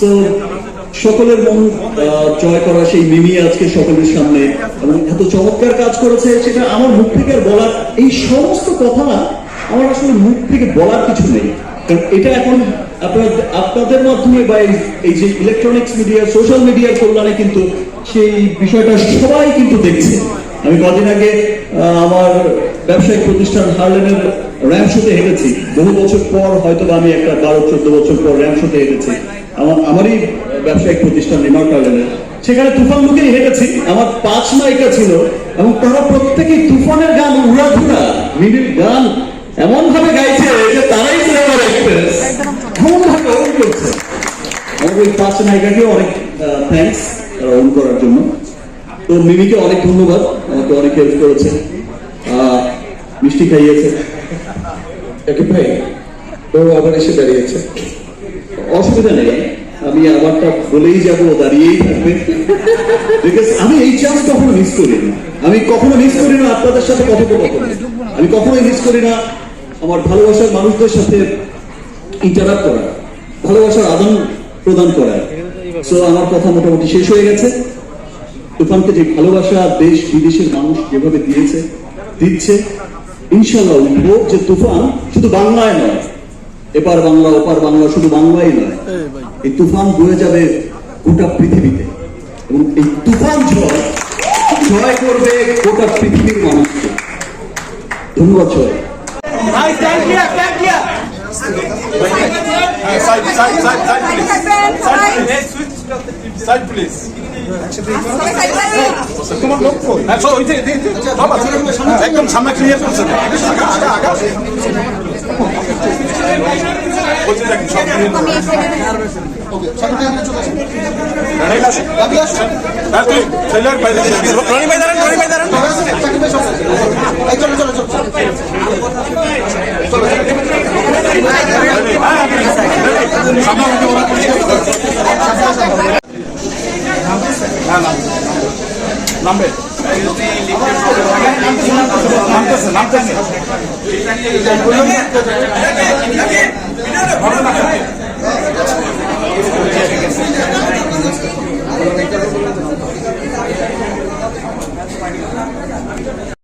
So সকলের মন জয় করা সেই মিমি আজকে সকলের সামনে এবং এত চমৎকার কাজ করেছে, সেটা আমার মুখ থেকে বলার এই সমস্ত কথা আমার আসলে মুখ থেকে বলার কিছু নেই। কারণ এটা এখন আপনার, আপনাদের মাধ্যমে বা এই- যে ইলেকট্রনিক্স মিডিয়া সোশ্যাল মিডিয়ার কল্যাণে কিন্তু সেই বিষয়টা সবাই কিন্তু দেখছে। আমি কদিন আগে আমার ব্যবসায়িক প্রতিষ্ঠান হার্লেনের র্যাম শোতে হেঁটেছি। বহু বছর পর হয়তো আমি একটা বারো, চোদ্দ বছর পর র্যাম শোতে হেঁটেছি। আমার আমারই ব্যবসায়িক প্রতিষ্ঠান রিমার্ক হার্লেনের সেখানে তুফান লুকেই হেঁটেছি আমার পাঁচ নায়িকা ছিল এবং তারা প্রত্যেকেই তুফানের গান, উড়াধুরা, মিডিল গান এমন ভাবে গাইছে যে তারাই সিনেমার এক্সপ্রেস ওই পাঁচ নায়িকাকেও অনেক থ্যাঙ্কস তারা ওন করার জন্য। তো মিমিকে অনেক ধন্যবাদ। আমাকে অনেক হেল্প করেছে। মিষ্টি খাইয়েছে। একে ভাই ও আবার এসে দাঁড়িয়েছে। অসুবিধা নেই। আমি আমারটা বলেই যাব দাঁড়িয়েই থাকবে। বিকজ আমি এই চান্স কখনো মিস করি না। আমি কখনো মিস করি না আপনাদের সাথে কথোপকথন আমি কখনোই মিস করি না আমার ভালোবাসার মানুষদের সাথে ইন্টারাক্ট করা, ভালোবাসার আদান প্রদান করা। সো আমার কথা মোটামুটি শেষ হয়ে গেছে। তুফানকে যে ভালোবাসা দেশ বিদেশের মানুষ যেভাবে দিয়েছে, দিচ্ছে ইনশাল্লাহ যে তুফান শুধু বাংলায় নয় এপার বাংলা ওপার বাংলা শুধু বাংলাই নয়। এই তুফান বয়ে যাবে গোটা পৃথিবীতে। এবং এই তুফান ঝড় জয় করবে গোটা পৃথিবীর মানুষকে ধন্যবাদ সবাই। here. Side, side, side, side, please. Side, please. তোমার লোক কই? চলো, ওই যে, একদম সামনে ক্লিয়ার করছেন আগা, আগা, আগা। ওই নামতেছে নামতেছে